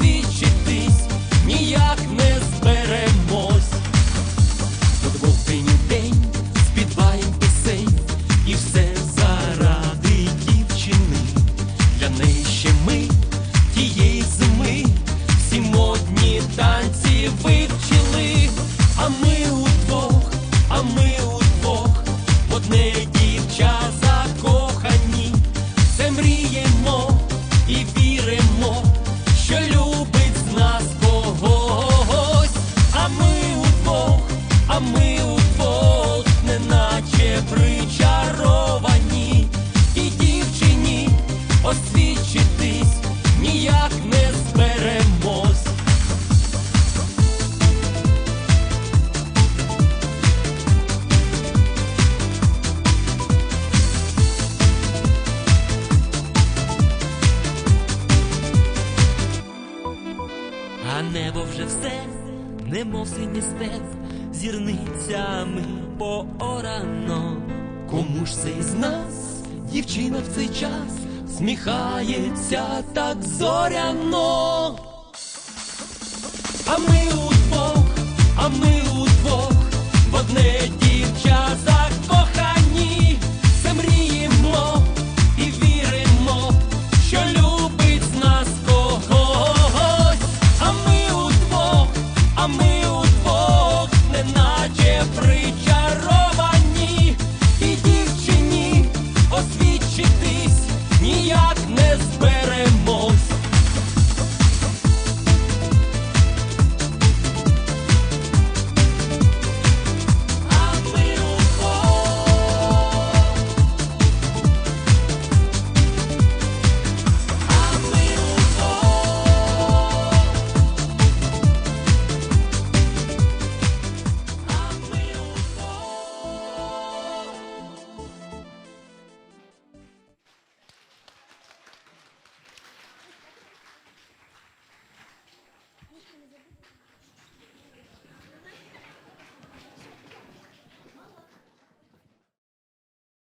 відсічитись, ніяк не зберемось. Футбол день у день, співаєм пісень, і все заради дівчини. Для неї ще ми тієї зими, всі модні танці вивчили, а ми удвох, а ми удвох, одне дівча закохані, все мріємо і віримо що любить нас когось, а ми удвох, а ми удвох, неначе прича. небо вже все, немов синій степ, зірницями поорано. Кому ж це із нас, дівчина в цей час, сміхається так зоряно, а ми. без перемог.